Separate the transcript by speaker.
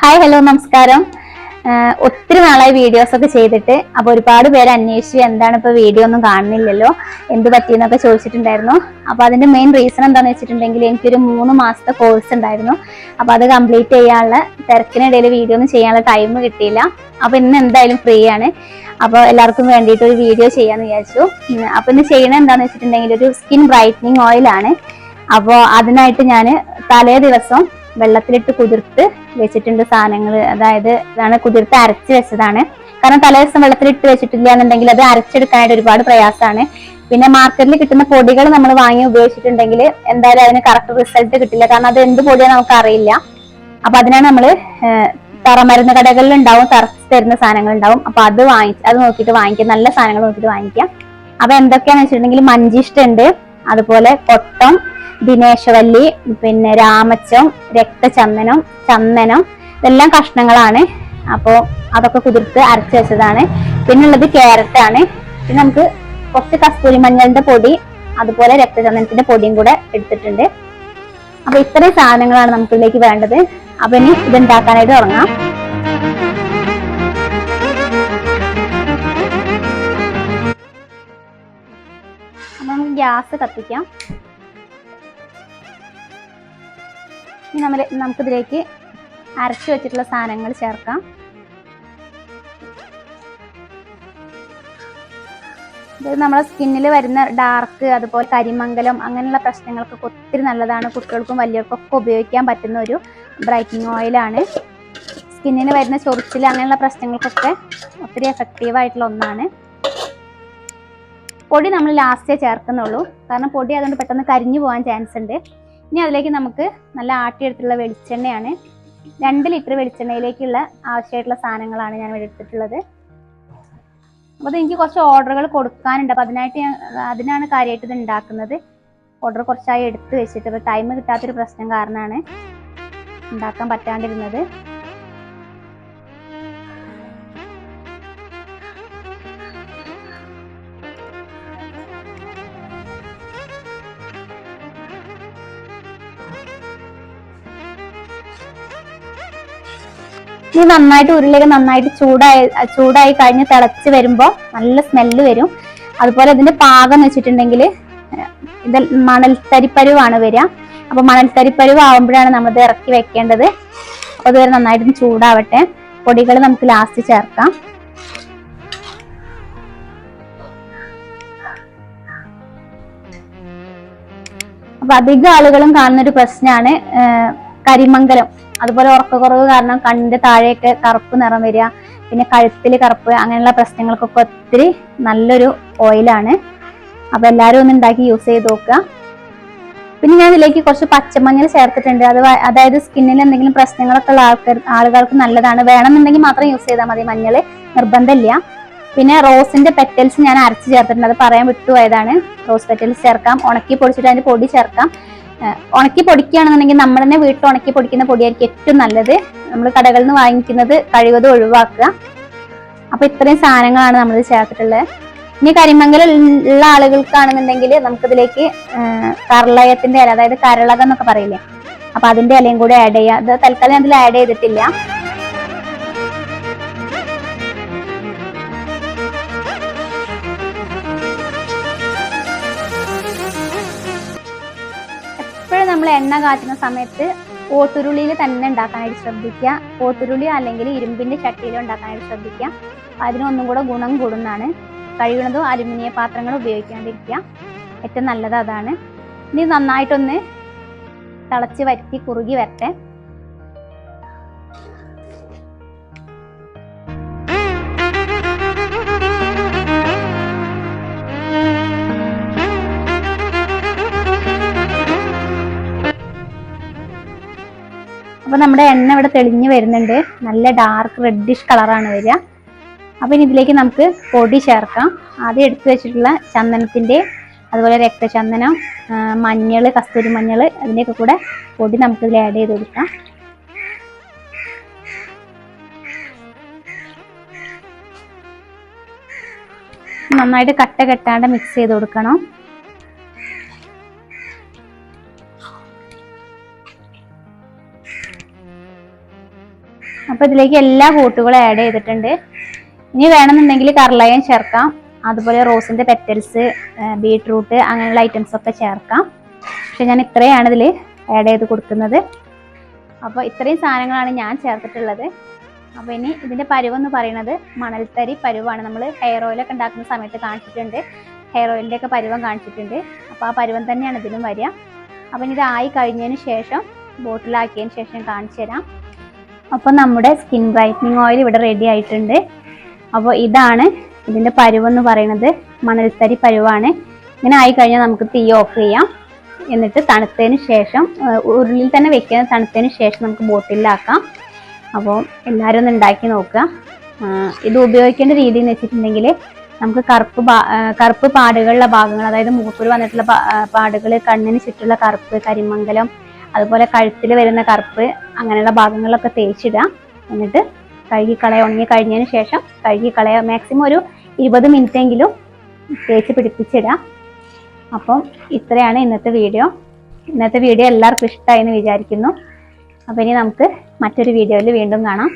Speaker 1: Hi hello നമസ്കാരം. ഒത്തിരി നാളായി വീഡിയോസ് ഒക്കെ ചെയ്തിട്ട് അപ്പോൾ ഒരുപാട് പേര് അന്വേഷിച്ചു എന്താണ് ഇപ്പൊ വീഡിയോ ഒന്നും കാണുന്നില്ലല്ലോ എന്ത് പറ്റിയെന്നൊക്കെ ചോദിച്ചിട്ടുണ്ടായിരുന്നു. അപ്പോൾ അതിന്റെ മെയിൻ റീസൺ എന്താണെന്ന് വെച്ചിട്ടുണ്ടെങ്കിൽ എനിക്കൊരു മൂന്ന് മാസത്തെ കോഴ്സ് ഉണ്ടായിരുന്നു. അപ്പോൾ അത് കംപ്ലീറ്റ് ചെയ്യാനുള്ള തിരക്കിനിടയിൽ വീഡിയോ ഒന്നും ചെയ്യാനുള്ള ടൈം കിട്ടിയില്ല. അപ്പോൾ ഇന്ന് എന്തായാലും ഫ്രീ ആണ്. അപ്പോൾ എല്ലാവർക്കും വേണ്ടിയിട്ട് ഒരു വീഡിയോ ചെയ്യാന്ന് വിചാരിച്ചു. അപ്പോൾ അപ്പൊ ഇന്ന് ചെയ്യണത് എന്താണെന്ന് വെച്ചിട്ടുണ്ടെങ്കിൽ ഒരു സ്കിൻ ബ്രൈറ്റനിങ് ഓയിലാണ് അപ്പോൾ അതിനായിട്ട് ഞാൻ തലേ ദിവസം വെള്ളത്തിലിട്ട് കുതിർത്ത് വെച്ചിട്ടുണ്ട് സാധനങ്ങൾ. അതായത് ഇതാണ് കുതിർത്ത് അരച്ച് വെച്ചതാണ്. കാരണം തലേ ദിവസം വെള്ളത്തിലിട്ട് വെച്ചിട്ടില്ല എന്നുണ്ടെങ്കിൽ അത് അരച്ചെടുക്കാനായിട്ട് ഒരുപാട് പ്രയാസമാണ്. പിന്നെ മാർക്കറ്റിൽ കിട്ടുന്ന പൊടികൾ നമ്മൾ വാങ്ങി ഉപയോഗിച്ചിട്ടുണ്ടെങ്കിൽ എന്തായാലും അതിന് കറക്റ്റ് റിസൾട്ട് കിട്ടില്ല. കാരണം അത് എന്ത് പൊടിയാണ് നമുക്ക് അറിയില്ല അപ്പൊ അതിനാണ് നമ്മൾ തറമരുന്ന് കടകളിൽ ഉണ്ടാവും തറച്ച് തരുന്ന സാധനങ്ങൾ ഉണ്ടാവും. അപ്പൊ അത് വാങ്ങി അത് നോക്കിയിട്ട് വാങ്ങിക്കാം. നല്ല സാധനങ്ങൾ നോക്കിയിട്ട് വാങ്ങിക്കാം. അപ്പൊ എന്തൊക്കെയാണെന്ന് വെച്ചിട്ടുണ്ടെങ്കിൽ മഞ്ചിഷ്ട ഉണ്ട്. അതുപോലെ കൊട്ടം ദിനേശവല്ലി പിന്നെ രാമച്ചം രക്തചന്ദനം ചന്ദനം ഇതെല്ലാം കഷ്ണങ്ങളാണ്. അപ്പോൾ അതൊക്കെ കുതിർത്ത് അരച്ച് വെച്ചതാണ്. പിന്നെ ഉള്ളത് ക്യാരറ്റ് ആണ് പിന്നെ നമുക്ക് കുറച്ച് കസ്തൂരി മഞ്ഞളിന്റെ പൊടി അതുപോലെ രക്തചന്ദനത്തിന്റെ പൊടിയും കൂടെ എടുത്തിട്ടുണ്ട്. അപ്പൊ ഇത്രയും സാധനങ്ങളാണ് നമുക്കിതിലേക്ക് വേണ്ടത്. അപ്പൊ ഇനി ഇത് ഉണ്ടാക്കാനായിട്ട് തുടങ്ങാം. നമുക്ക് ഗ്യാസ് കത്തിക്കാം. ഇനി നമ്മൾ നമുക്കിതിലേക്ക് അരച്ചു വെച്ചിട്ടുള്ള സാധനങ്ങൾ ചേർക്കാം. ഇത് നമ്മളെ സ്കിന്നിൽ വരുന്ന ഡാർക്ക് അതുപോലെ കരിമംഗലം അങ്ങനെയുള്ള പ്രശ്നങ്ങൾക്കൊക്കെ ഒത്തിരി നല്ലതാണ്. കുട്ടികൾക്കും വലിയവർക്കും ഒക്കെ ഉപയോഗിക്കാൻ പറ്റുന്ന ഒരു ബ്രൈറ്റനിങ് ഓയിലാണ് സ്കിന്നിന് വരുന്ന ചൊറിച്ചിൽ അങ്ങനെയുള്ള പ്രശ്നങ്ങൾക്കൊക്കെ ഒത്തിരി എഫക്റ്റീവ് ആയിട്ടുള്ള ഒന്നാണ്. പൊടി നമ്മൾ ലാസ്റ്റേ ചേർക്കുന്നുള്ളൂ. കാരണം പൊടി അതുകൊണ്ട് പെട്ടെന്ന് കരിഞ്ഞു പോകാൻ ചാൻസ് ഉണ്ട്. ഇനി അതിലേക്ക് നമുക്ക് നല്ല ആട്ടിയെടുത്തുള്ള വെളിച്ചെണ്ണയാണ്. രണ്ട് ലിറ്റർ വെളിച്ചെണ്ണയിലേക്കുള്ള ആവശ്യമായിട്ടുള്ള സാധനങ്ങളാണ് ഞാൻ ഇവിടെ എടുത്തിട്ടുള്ളത്. അപ്പോൾ എനിക്ക് കുറച്ച് ഓർഡറുകൾ കൊടുക്കാനുണ്ട്. അപ്പോൾ അതിനായിട്ട് ഞാൻ അതിനാണ് കാര്യമായിട്ട് ഇത് ഉണ്ടാക്കുന്നത്. ഓർഡർ കുറച്ചായി എടുത്ത് വെച്ചിട്ട്. അപ്പോൾ ടൈം കിട്ടാത്തൊരു പ്രശ്നം കാരണമാണ് ഉണ്ടാക്കാൻ പറ്റാണ്ടിരുന്നത്. ഇത് നന്നായിട്ട് ഉരുളിയൊക്കെ നന്നായിട്ട് ചൂടായി ചൂടായി കഴിഞ്ഞ് തിളച്ച് വരുമ്പോൾ നല്ല സ്മെല്ല് വരും. അതുപോലെ ഇതിന്റെ പാകം എന്ന് വെച്ചിട്ടുണ്ടെങ്കിൽ ഇത് മണൽത്തരിപ്പരുവാണ് വരിക. അപ്പൊ മണൽത്തരിപ്പരുവ് ആവുമ്പോഴാണ് നമ്മളിത് ഇറക്കി വെക്കേണ്ടത്. അപ്പൊ ഇതുവരെ നന്നായിട്ട് ചൂടാവട്ടെ. പൊടികൾ നമുക്ക് ലാസ്റ്റ് ചേർക്കാം. അപ്പൊ അധികം ആളുകളും കാണുന്ന ഒരു പ്രശ്നമാണ് കരിമംഗലം. അതുപോലെ ഉറക്കക്കുറവ് കാരണം കണ്ണിന്റെ താഴെയൊക്കെ കറുപ്പ് നിറം വരിക പിന്നെ കഴുത്തിൽ കറുപ്പ് അങ്ങനെയുള്ള പ്രശ്നങ്ങൾക്കൊക്കെ ഒത്തിരി നല്ലൊരു ഓയിലാണ് അപ്പോൾ എല്ലാവരും ഒന്ന് ഉണ്ടാക്കി യൂസ് ചെയ്ത് നോക്കുക. പിന്നെ ഞാൻ ഇതിലേക്ക് കുറച്ച് പച്ചമഞ്ഞൾ ചേർത്തിട്ടുണ്ട്. അത് അതായത് സ്കിന്നിൽ എന്തെങ്കിലും പ്രശ്നങ്ങളൊക്കെ ഉള്ള ആൾക്കാർ ആളുകൾക്ക് നല്ലതാണ്. വേണമെന്നുണ്ടെങ്കിൽ മാത്രം യൂസ് ചെയ്താൽ മതി. മഞ്ഞൾ നിർബന്ധമില്ല. പിന്നെ റോസിന്റെ പെറ്റൽസ് ഞാൻ അരച്ച് ചേർത്തിട്ടുണ്ട്. അത് പറയാൻ വിട്ടുപോയതാണ്. റോസ് പെറ്റൽസ് ചേർക്കാം. ഉണക്കി പൊടിച്ചിട്ട് അതിന്റെ പൊടി ചേർക്കാം. ഉണക്കി പൊടിക്കുകയാണെന്നുണ്ടെങ്കിൽ നമ്മൾ തന്നെ വീട്ടിൽ ഉണക്കി പൊടിക്കുന്ന പൊടിയായിരിക്കും ഏറ്റവും നല്ലത്. നമ്മൾ കടകളിൽ നിന്ന് വാങ്ങിക്കുന്നത് കഴിവതും ഒഴിവാക്കുക. അപ്പൊ ഇത്രയും സാധനങ്ങളാണ് നമ്മൾ ചേർത്തിട്ടുള്ളത്. ഇനി കരിമംഗലം ഉള്ള ആളുകൾക്കാണെന്നുണ്ടെങ്കിൽ നമുക്കിതിലേക്ക് കരളയത്തിന്റെ ഇല അതായത് കരളകം എന്നൊക്കെ പറയില്ലേ? അപ്പൊ അതിന്റെ ഇലയും കൂടി ആഡ് ചെയ്യാം. അത് തൽക്കാലം അതിൽ ആഡ് ചെയ്തിട്ടില്ല. നമ്മൾ എണ്ണ കാച്ചുന്ന സമയത്ത് ഓട്ടുരുളിയിൽ തന്നെ ഉണ്ടാക്കാനായിട്ട് ശ്രദ്ധിക്കുക. ഓട്ടുരുളി അല്ലെങ്കിൽ ഇരുമ്പിന്റെ ചട്ടിയിൽ ഉണ്ടാക്കാനായിട്ട് ശ്രദ്ധിക്കുക. അതിനൊന്നും കൂടെ ഗുണം കൂടുന്നതാണ് കഴിയുന്നതും അലുമിനിയ പാത്രങ്ങൾ ഉപയോഗിക്കാണ്ടിരിക്കുക. ഏറ്റവും നല്ലത് അതാണ്. ഇനി നന്നായിട്ടൊന്ന് തിളച്ച് വരുത്തി കുറുകി വരട്ടെ. അപ്പൊ നമ്മുടെ എണ്ണ ഇവിടെ തെളിഞ്ഞു വരുന്നുണ്ട്. നല്ല ഡാർക്ക് റെഡിഷ് കളറാണ് വരിക. അപ്പൊ ഇനി ഇതിലേക്ക് നമുക്ക് പൊടി ചേർക്കാം. ആദ്യം എടുത്തു വെച്ചിട്ടുള്ള ചന്ദനത്തിന്റെ അതുപോലെ രക്തചന്ദനം മഞ്ഞൾ കസ്തൂരി മഞ്ഞൾ അതിന്റെയൊക്കെ കൂടെ പൊടി നമുക്ക് ഇതിൽ ആഡ് ചെയ്ത് കൊടുക്കാം. നന്നായിട്ട് കട്ട കെട്ടാണ്ട് മിക്സ് ചെയ്ത് കൊടുക്കണം. അപ്പോൾ ഇതിലേക്ക് എല്ലാ കൂട്ടുകളും ആഡ് ചെയ്തിട്ടുണ്ട്. ഇനി വേണമെന്നുണ്ടെങ്കിൽ കർളയം ചേർക്കാം. അതുപോലെ റോസിന്റെ പെറ്റൽസ് ബീട്രൂട്ട് അങ്ങനെയുള്ള ഐറ്റംസ് ഒക്കെ ചേർക്കാം. പക്ഷെ ഞാൻ ഇത്രയാണ് ഇതിൽ ആഡ് ചെയ്ത് കൊടുക്കുന്നത്. അപ്പോൾ ഇത്രയും സാധനങ്ങളാണ് ഞാൻ ചേർത്തിട്ടുള്ളത്. അപ്പോൾ ഇനി ഇതിന്റെ പരുവെന്ന് പറയുന്നത് മണൽത്തരി പരുവാണ്. നമ്മൾ ഹെയർ ഓയിലൊക്കെ ഉണ്ടാക്കുന്ന സമയത്ത് കാണിച്ചിട്ടുണ്ട്. ഹെയർ ഓയിലിന്റെ ഒക്കെ പരുവം കാണിച്ചിട്ടുണ്ട്. അപ്പോൾ ആ പരുവം തന്നെയാണ് ഇതിലും വരിക. അപ്പം ഇനി ഇതായി കഴിഞ്ഞതിന് ശേഷം ബോട്ടിലാക്കിയതിന് ശേഷം കാണിച്ചു തരാം അപ്പോൾ നമ്മുടെ സ്കിൻ ബ്രൈറ്റനിങ് ഓയിൽ ഇവിടെ റെഡി ആയിട്ടുണ്ട്. അപ്പോൾ ഇതാണ് ഇതിന്റെ പരുവെന്ന് പറയുന്നത്. മണൽത്തരി പരുവാണ്. ഇങ്ങനെ ആയി കഴിഞ്ഞാൽ നമുക്ക് തീ ഓഫ് ചെയ്യാം. എന്നിട്ട് തണുത്തതിന് ശേഷം ഉരുളിൽ തന്നെ വെക്കുന്ന തണുത്തതിന് ശേഷം നമുക്ക് ബോട്ടിലാക്കാം അപ്പോൾ എല്ലാവരും ഒന്ന് ഉണ്ടാക്കി നോക്കുക. ഇത് ഉപയോഗിക്കേണ്ട രീതി എന്ന് വെച്ചിട്ടുണ്ടെങ്കിൽ നമുക്ക് കറുപ്പ് കറുപ്പ് പാടുകളുള്ള ഭാഗങ്ങൾ അതായത് മൂപ്പൂർ വന്നിട്ടുള്ള പാടുകൾ കണ്ണിന് ചുറ്റുള്ള കറുപ്പ് കരിമംഗലം അതുപോലെ കഴുത്തിൽ വരുന്ന കറുപ്പ് അങ്ങനെയുള്ള ഭാഗങ്ങളിലൊക്കെ തേച്ചിടുക. എന്നിട്ട് കഴുകിക്കളയ ഉണങ്ങി കഴിഞ്ഞതിന് ശേഷം കഴുകിക്കളയ മാക്സിമം ഒരു ഇരുപത് മിനിറ്റ് എങ്കിലും തേച്ച് പിടിപ്പിച്ചിടാം അപ്പം ഇത്രയാണ് ഇന്നത്തെ വീഡിയോ ഇന്നത്തെ വീഡിയോ എല്ലാവർക്കും ഇഷ്ടമായി എന്ന് വിചാരിക്കുന്നു. അപ്പോൾ ഇനി നമുക്ക് മറ്റൊരു വീഡിയോയിൽ വീണ്ടും കാണാം.